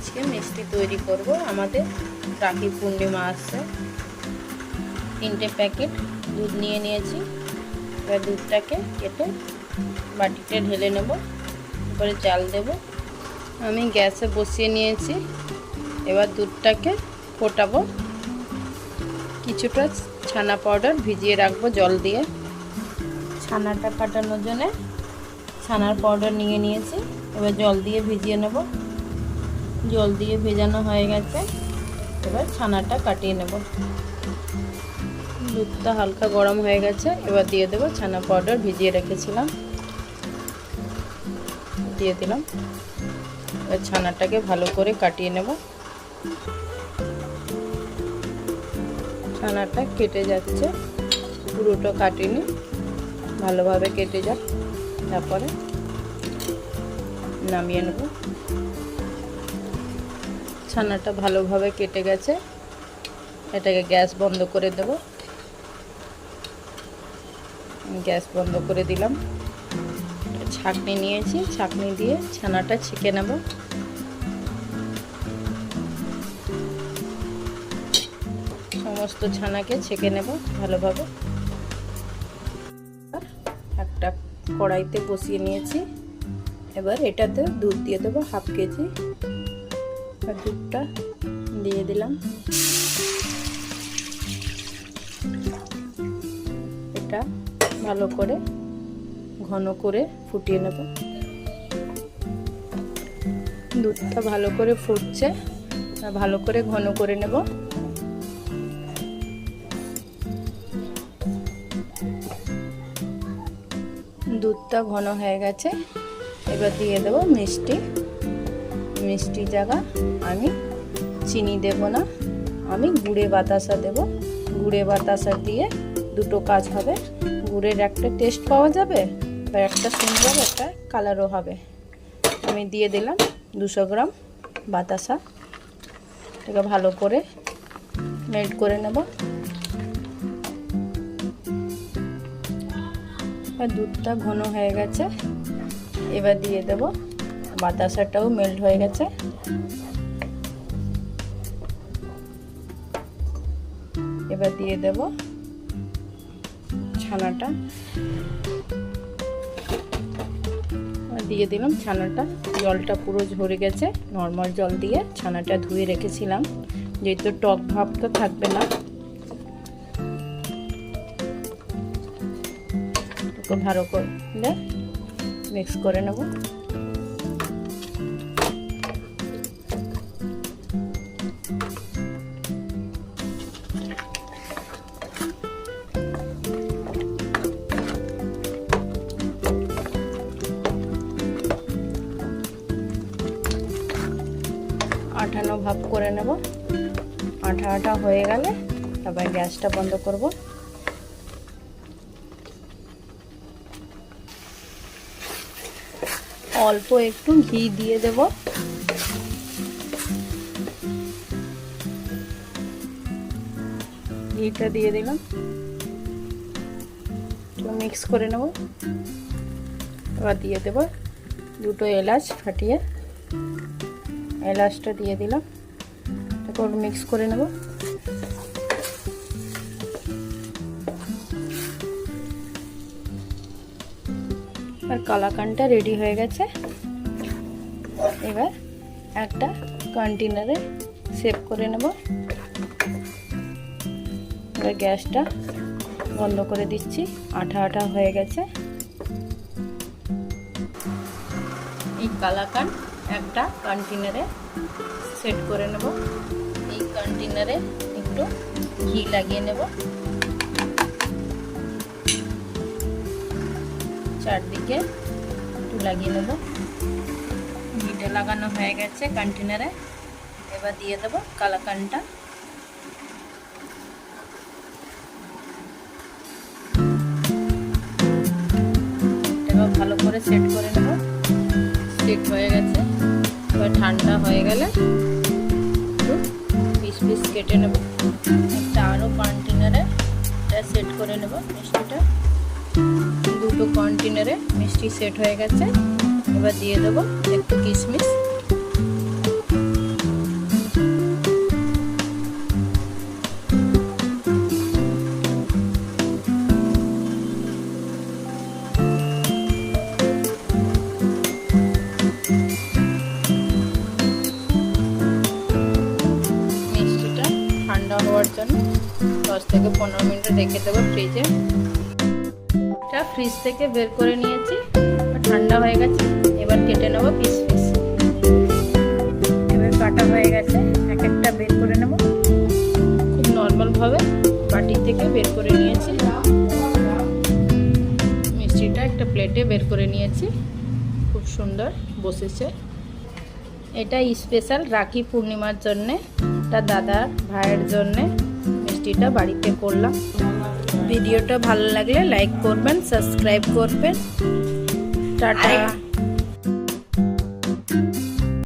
আজকে মিষ্টি তৈরি করব। আমাদের রাখি পূর্ণিমা আসছে তিনটে প্যাকেট দুধ নিয়ে নিয়েছি। এবার দুধটাকে কেটে বাটিতে ঢেলে নেব। তারপরে চাল দেব। আমি গ্যাসে বসিয়ে নিয়েছি। এবার দুধটাকে ফোটাবো। কিছুটা ছানা পাউডার ভিজিয়ে রাখব জল দিয়ে। ছানাটা কাটানোর জন্যে ছানার পাউডার নিয়ে নিয়েছি। এবার জল দিয়ে ভিজিয়ে নেব। জল দিয়ে ভেজানো হয়ে গেছে। এবার ছানাটা কাটিয়ে নেব। দুধটা হালকা গরম হয়ে গেছে, এবার দিয়ে দেবো ছানা পাউডার ভিজিয়ে রেখেছিলাম। দিয়ে দিলাম। এবার ছানাটাকে ভালো করে কাটিয়ে নেব। ছানাটা কেটে যাচ্ছে। পুরোটা কাটিনি। ভালোভাবে কেটে যাক। তারপরে নামিয়ে নেব। ছানাটা ভালোভাবে কেটে গেছে। এটাকে গ্যাস বন্ধ করে দেব। গ্যাস বন্ধ করে দিলাম। ছাকনি নিয়েছি, ছাকনি দিয়ে ছানাটা ছেঁকে নেব। সমস্ত ছানাকে ছেঁকে নেব ভালোভাবে। একটা কড়াইতে বসিয়ে নিয়েছি। এবার এটাতে দুধ দিয়ে দেবো হাফ কেজি। আর দুধটা দিয়ে দিলাম। এটা ভালো করে ঘন করে ফুটিয়ে নেব। দুধটা ভালো করে ফুটছে ভালো করে ঘন করে নেব। দুধটা ঘন হয়ে গেছে, এবার দিয়ে দেব মিষ্টি। মিষ্টি জায়গা, আমি চিনি দেব না, আমি গুড়ে বাতাসা দেব। গুড়ে বাতাসা দিয়ে দুটো কাজ হবে। গুড়ের একটা টেস্ট পাওয়া যাবে বা একটা সুন্দর একটা কালারও হবে। আমি দিয়ে দিলাম দুশো গ্রাম বাতাসা। এটাকে ভালো করে মেল্ট করে নেব। দুধটা ঘন হয়ে গেছে, এবার দিয়ে দেব বাতাসাটাও মেল্ট হয়ে গেছে। এবার দিয়ে দেব ছানাটা। দিয়ে দিলাম ছানাটা। জলটা পুরো ঝরে গেছে নর্মাল জল দিয়ে ছানাটা ধুয়ে রেখেছিলাম। যেহেতু টক ভাব তো থাকবে না। ভালো করে মিক্স করে নেব। ভাব করে নেব। আঠা আঠা হয়ে গেলে তারপর গ্যাসটা বন্ধ করব। অল্প একটু ঘি দিয়ে দেব। ঘিটা দিয়ে দিলাম। মিক্স করে নেব। এবার দিয়ে দেব দুটো এলাচ ফাটিয়ে। এলাচটা দিয়ে দিলাম। তারপর মিক্স করে নেব। আর কালাকানটা রেডি হয়ে গেছে। এবার একটা কন্টেনারে সেভ করে নেব। এবার গ্যাসটা বন্ধ করে দিচ্ছি। আঠা আঠা হয়ে গেছে। এই কালাকান একটা কন্টেনারে সেট করে নেব। কন্টেনারে একটু ঘি লাগিয়ে নেব। চারদিকে একটু লাগিয়ে নেব। ঘিটা লাগানো হয়ে গেছে কন্টেনারে। এবার দিয়ে দেব কালাকানটা। ভালো করে সেট করে নেব। সেট হয়ে গেছে। এবার ঠান্ডা হয়ে গেলে পিস কেটে নেব। একটা আরও কন্টেনারে এটা সেট করে নেব মিষ্টিটা। দুটো কন্টেনারে মিষ্টি সেট হয়ে গেছে। এবার দিয়ে দেবো একটু কিশমিশ। থেকে পনেরো মিনিট রেখে দেবো ফ্রিজে। এটা ফ্রিজ থেকে বের করে নিয়েছি ঠান্ডা হয়ে গেছে, এবার কেটে নেব পিস পিস। এবার কাটা হয়ে গেছে, এক একটা বের করে নেব। খুব নর্মালভাবে বাটি থেকে বের করে নিয়েছি। মিষ্টিটা একটা প্লেটে বের করে নিয়েছি। খুব সুন্দর বসেছে। এটা স্পেশাল রাখি পূর্ণিমার জন্যে, এটা দাদার ভাইয়ের জন্যে। মিষ্টিটা বাড়িতে করলাম। ভিডিওটা ভালো লাগলে লাইক করবেন সাবস্ক্রাইব করবেন। টাটা।